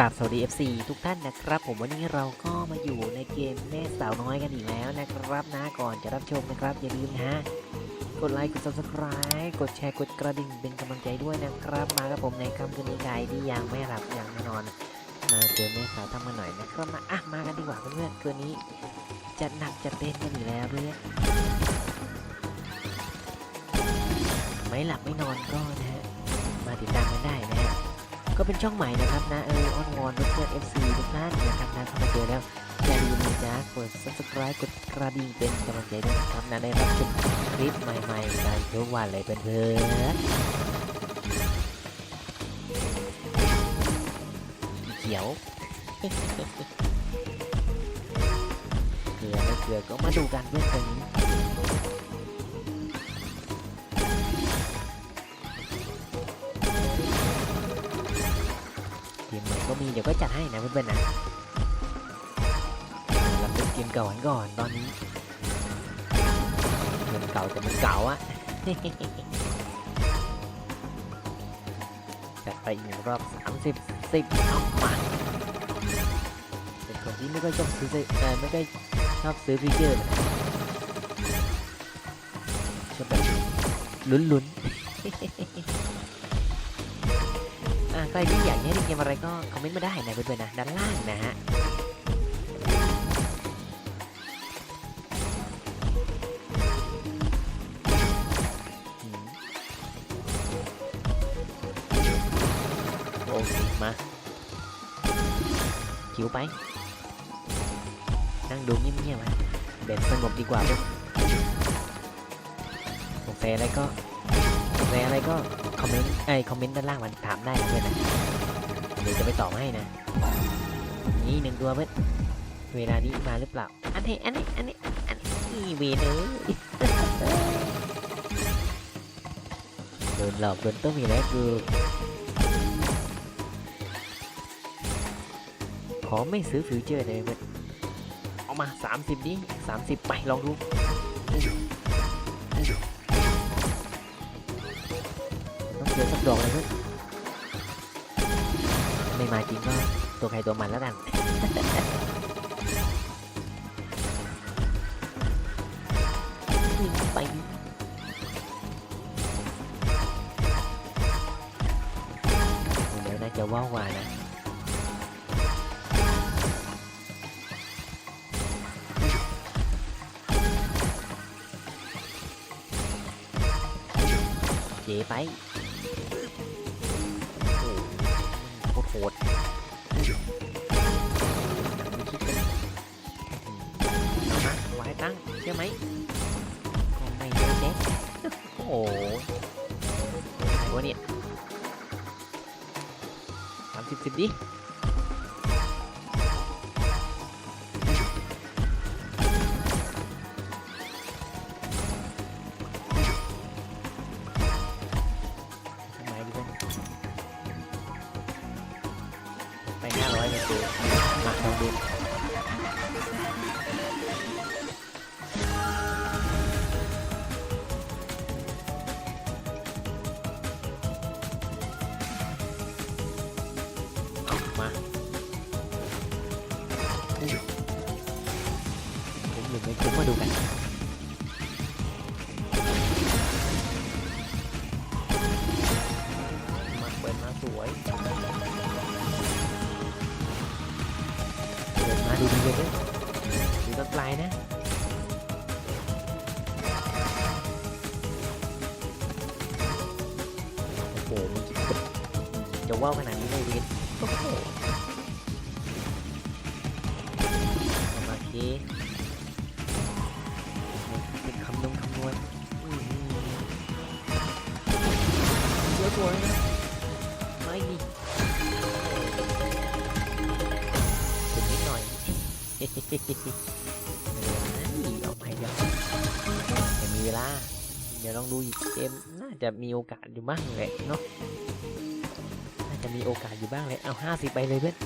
ราบสวัสดี FC ทุกท่านนะครับ ผมวันนี้เราก็มาอยู่ในเกมแม่สาวน้อยกันอีกแล้วนะครับนะก่อนจะรับชมนะครับ อย่าลืมนะกดไลค์กด subscribe กดแชร์กดกระดิ่งเป็นกำลังใจด้วยนะครับ มากับผมในค่ำคืนนี้ใครที่ยังไม่หลับยังไม่นอน มาเจอแม่สาวทำมาหน่อยนะครับมาอะมากันดีกว่าเพื่อนๆคืนนี้จะหนักจะเต้นกันอีกแล้วเพื่อนไม่หลับไม่นอนก็นะฮะมาติดตามกันได้นะฮะ ก็เป็นช่องใหม่นะครับนะเอออ้อนวอนเพื่อนๆ FC ทุกท่านนะครับนะเข้ามาเจอแล้วอย่าลืมนะกด subscribe กดกระดิ่งเป็นกำลังใจด้วยนะครับนะได้รับชมคลิปใหม่ๆกันทุกวันเลยเพื่อนเขียวเกลือไม่เกลือก็มาดูกันเพื่อนค ก็มีเดี๋ยวก็จัดให้นะเพื่อนๆนะเราเป็นเกมเก่ากันก่อนตอนนี้เกมเก่าแต่มันเก่าอะจัดไปอีกหนึ่งรอบ30 10เอามาเป็นคนที่ไม่ค่อยชอบซื้อเออไม่ค่อยชอบซื้อฟีเจอร์ชอบแบบลุ้นๆ อะใครที่อยากให้ด้เกมอะไรก็คอมเมนต์มาได้นะเพื่อนๆนะด้านล่างนะฮะโอเคมาคิวไป นั่งดูเงียบๆมาแบบสงบดีกว่าลูกสงสัยอะไรก็สงสัยอะไรก็ คอมเมนต์ไอยคอมเมนต์ด้านล่างมันถามได้นะเพื่อนนะเดี๋ยวจะไปตอบให้นะ นี่หนึ่งตัวเพื่อนเวลานี้มาหรือเปล่า อันนี้อันนี้อันนี้อันนี้เวเนอโดนหลอกโดนต้มอีกแล้วคือขอไม่ซื้อฟิวเจอร์เลยเพื่อนเอามา 30ดิ30 ไปลองดู ต้องเจอสักดอกเลยเพื่อนไม่มาจริ โอ้โหโคตรโหดไม่คิดกันเอามาไว้ตั้งใช่ไหมก็ไม่ได้เด็ดโอ้โหไหนวะเนี่ยสามสิบสิบดิ ห้าร้อยเลยคือมาล จะว่าวขนาดนี้เลยเวนโอ้โหเอามาเคเป็นคำนงคำนวณเยอะตัวเลยนะไม่มีเป็นนิดหน่อยเฮ้ยเอาไปเดี๋ยวแต่มีเวลาเดี๋ยวลองดูอีกเกมน่าจะมีโอกาสอยู่บ้างแหละเนาะ มีโอกาสอยู่บ้างเลย เอาห้าสิบไปเลยเพื่อน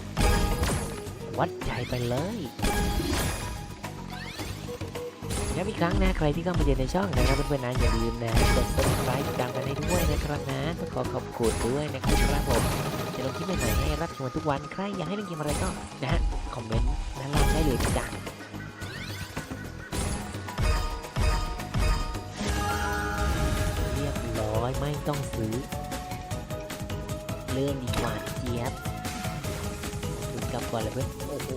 วัดใจไปเลยย้ำอีกครั้งนะ ใครที่เข้ามาเยือนในช่องนะครับเพื่อนๆนะอย่าลืมนะกด subscribe ดังกันให้ด้วยนะครับนะก็ขอขอบคุณด้วยนะครับผมจะลงคลิปใหม่ๆให้รับชมทุกวัน ใครอยากให้เล่นเกมอะไรก็นะฮะคอมเมนต์ด้านล่างได้เลยจ้ะเรียบร้อยไม่ต้องซื้อ เริ่มดีกว่าเจี๊ยบดูกลับก่อนเลยเพื่อนโอ้โห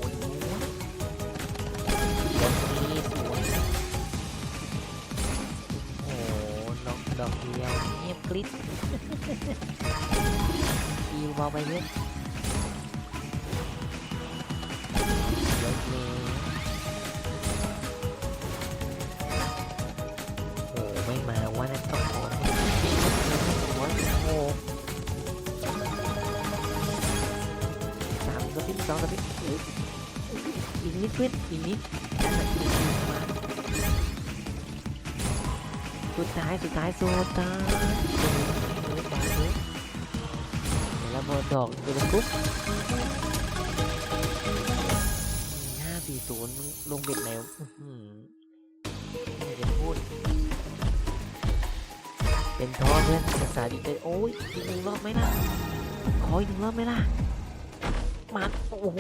รถนี้สวยโอ้โหน้องดอกเดียวเงียบกริบคิวเบาไปเพื่อน สองสปินอุ๊ยอีกนิดเพื่อนอีกนิดนั่นแหละอีกนิดมาสุดท้ายสุดท้ายสุดท้ายเฮ้ยมาเฮ้ยเดี๋ยวเราบอดอกเดี๋ยวเรากุ๊บห้าสี่ศูนย์ลงเบ็ดแล้วอื้อหือไม่าพูด เป็นท้อเพื่อนภาษาดีใจโอ้ยอีกหนึ่งรอบไหมล่ะ ขออีกหนึ่งรอบไหมล่ะ มาโอ้โห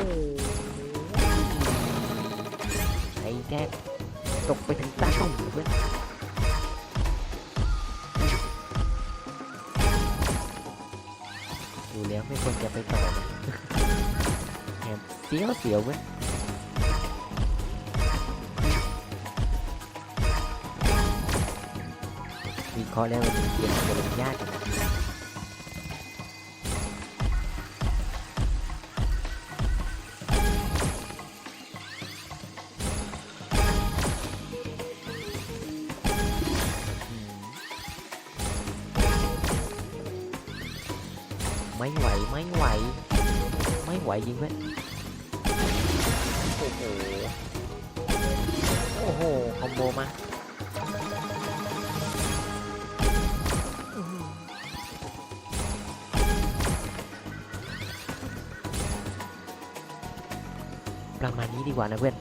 ไอ้แกตกไปถึงตาช่องเพื่อนดูแล้วไม่ควรจะไปต่อแอบเสียวเสียวเว้ยวิเคราะห์แล้วมันเกมจะเป็นยากอยู่นะ ไม่ไหวไม่ไหว ไม่ไหวจริงเว้ยโอ้โหโอ้โหคอมโบมาประมาณนี้ดีกว่านะเพื่อน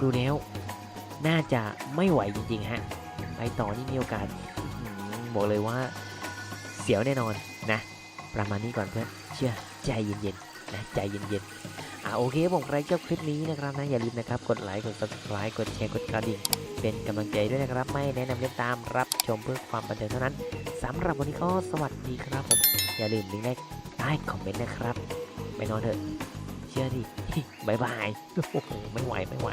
ดูแล้ว น่าจะไม่ไหวจริง ๆ ฮะ ไปต่อนี่มีโอกาสบอกเลยว่า เสียวแน่นอนนะ ประมาณนี้ก่อนเพื่อนเชื่อใจเย็นๆนะใจเย็นๆอ่าโอเคผมใครชอบคลิปนี้นะครับนะอย่าลืมนะครับกดไลค์กด subscribe กดแชร์กดกระดิ่งเป็นกำลังใจด้วยนะครับ ไม่แนะนำเล่นตามรับชมเพื่อความบันเทิงเท่านั้นสำหรับวันนี้ก็สวัสดีครับผมอย่าลืมลิงก์แรกใต้คอมเมนต์นะครับไปนอนเถอะเชื่อดิบายบายโอ้โหไม่ไหวไม่ไหว